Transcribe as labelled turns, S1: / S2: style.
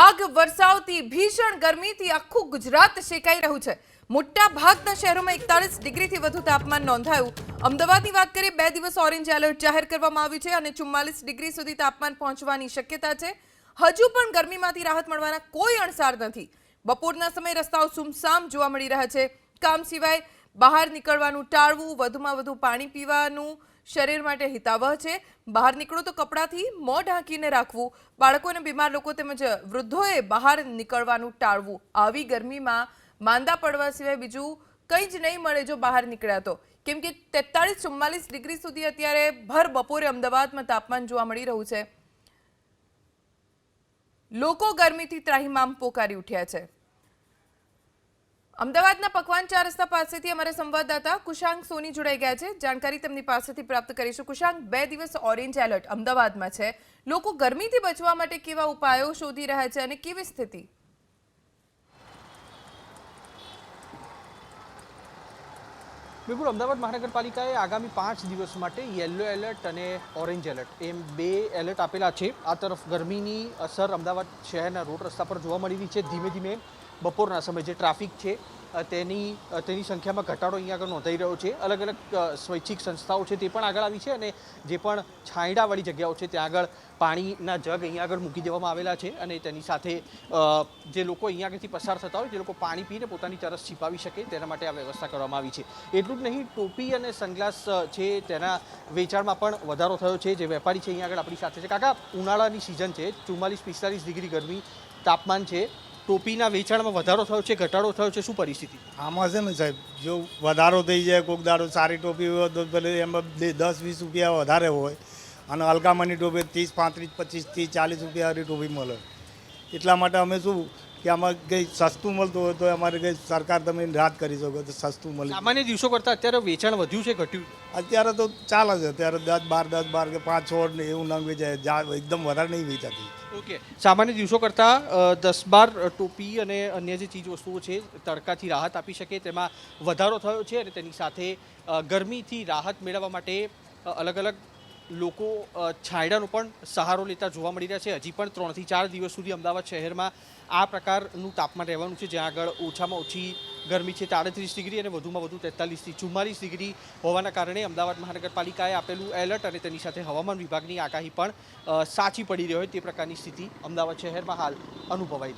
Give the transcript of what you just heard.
S1: આગ વરસાવતી, ભીષણ ગરમીથી આખું ગુજરાત શેકાઈ રહ્યું છે. મોટા ભાગના શહેરોમાં એકતાલીસ ડિગ્રીથી વધુ તાપમાન નોંધાયું. અમદાવાદની વાત કરીએ, બે દિવસ ઓરેન્જ એલર્ટ જાહેર કરવામાં આવ્યું છે અને ચુમ્માલીસ ડિગ્રી સુધી તાપમાન પહોંચવાની શક્યતા છે. હજુ પણ ગરમીમાંથી રાહત મળવાના કોઈ અણસાર નથી. બપોરના સમયે રસ્તાઓ સુમસામ જોવા મળી રહ્યા છે. કામ સિવાય બહાર નીકળવાનું ટાળવું, વધુમાં વધુ પાણી પીવાનું શરીર માટે હિતાવહ છે. બહાર નીકળો તો કપડાથી મોં ઢાંકીને રાખવું. બાળકોને બીમાર લોકો તેમજ વૃદ્ધોએ બહાર નીકળવાનું ટાળવું. આવી ગરમીમાં માંદા પડવા સિવાય બીજું કંઈ જ નહીં મળે જો બહાર નીકળ્યા તો. કેમ કે તેતાળીસ ચુમ્માલીસ ડિગ્રી સુધી અત્યારે ભર બપોરે અમદાવાદમાં તાપમાન જોવા મળી રહ્યું છે. લોકો ગરમીથી ત્રાહિમામ પોકારી ઉઠ્યા છે. અમદાવાદના પકવાન ચાર રસ્તા પાસેથી અમારા સંવાદદાતા કુશાંક સોની જોડાઈ ગયા છે. જાણકારી તેમની પાસેથી પ્રાપ્ત કરીશું. કુશાંક, બે દિવસ ઓરેન્જ એલર્ટ અમદાવાદમાં છે. લોકો ગરમીથી બચવા માટે કેવા ઉપાયો શોધી રહ્યા છે અને કેવી સ્થિતિ?
S2: બિલકુલ અમદાવાદ મહાનગરપાલિકાએ આગામી પાંચ દિવસ માટે યલો એલર્ટ અને ઓરેન્જ એલર્ટ એમ બે એલર્ટ આપેલા છે. આ તરફ ગરમીની અસર અમદાવાદ શહેરના રોડ રસ્તા પર જોવા મળી રહી છે. ધીમે ધીમે બપોરના સમયે જે ટ્રાફિક છે તેની તેની સંખ્યામાં ઘટાડો અહીંયા આગળ નોંધાઈ રહ્યો છે. અલગ અલગ સ્વૈચ્છિક સંસ્થાઓ છે તે પણ આગળ આવી છે અને જે પણ છાંયડાવાળી જગ્યાઓ છે ત્યાં આગળ પાણીના જગ અહીંયા આગળ મૂકી દેવામાં આવેલા છે અને તેની સાથે જે લોકો અહીંયા આગળથી પસાર થતા હોય તે લોકો પાણી પીને પોતાની તરસ છીપાવી શકે તેના માટે આ વ્યવસ્થા કરવામાં આવી છે. એટલું જ નહીં, ટોપી અને સનગ્લાસ છે તેના વેચાણમાં પણ વધારો થયો છે. જે વેપારી છે અહીંયા આગળ આપણી સાથે છે. કાકા, ઉનાળાની સિઝન છે, ચુમ્માલીસ પિસ્તાલીસ ડિગ્રી ગરમી તાપમાન છે. ટોપીના વેચાણમાં વધારો થયો છે, ઘટાડો થયો છે, શું પરિસ્થિતિ?
S3: આમાં છે ને સાહેબ, જો વધારો થઈ જાય કોઈક દાડો સારી ટોપી હોય, તો ભલે એમાં દસ, વીસ રૂપિયા વધારે હોય, અને અલકામણી ટોપી ત્રીસ, પાંત્રીસ પચીસ ત્રીસ ચાલીસ રૂપિયાની ટોપી મળે. એટલા માટે અમે શું કે આમાં કંઈ સસ્તું મળતું હોય તો અમારે કંઈ સરકાર તમે રાહત કરી શકો તો સસ્તું મળે
S2: સામાન્ય દિવસો કરતાં અત્યારે વેચાણ વધ્યું છે ઘટ્યું
S3: અત્યારે તો ચાલે છે. અત્યારે દસ બાર દસ બાર કે પાંચ છ ને એવું ન વેચાય. એકદમ વધારે નહીં વેચાતી.
S2: ઓકે. સામાન્ય દિવસો કરતાં દસ બાર ટોપી અને અન્ય જે ચીજ વસ્તુઓ છે તડકાથી રાહત આપી શકે તેમાં વધારો થયો છે અને તેની સાથે ગરમીથી રાહત મેળવવા માટે અલગ અલગ લોકો છાંયડાનો પણ સહારો લેતા જોવા મળી રહ્યા છે. હજી પણ ત્રણથી ચાર દિવસ સુધી અમદાવાદ શહેરમાં આ પ્રકારનું તાપમાન રહેવાનું છે. જ્યાં આગળ ઓછામાં ઓછી ગરમી છે તાડત્રીસ ડિગ્રી અને વધુમાં વધુ તેતાલીસથી ચુમ્માલીસ ડિગ્રી હોવાના કારણે અમદાવાદ મહાનગરપાલિકાએ આપેલું એલર્ટ અને તેની સાથે હવામાન વિભાગની આગાહી પણ સાચી પડી રહી હોય તે પ્રકારની સ્થિતિ અમદાવાદ શહેરમાં હાલ અનુભવાઈ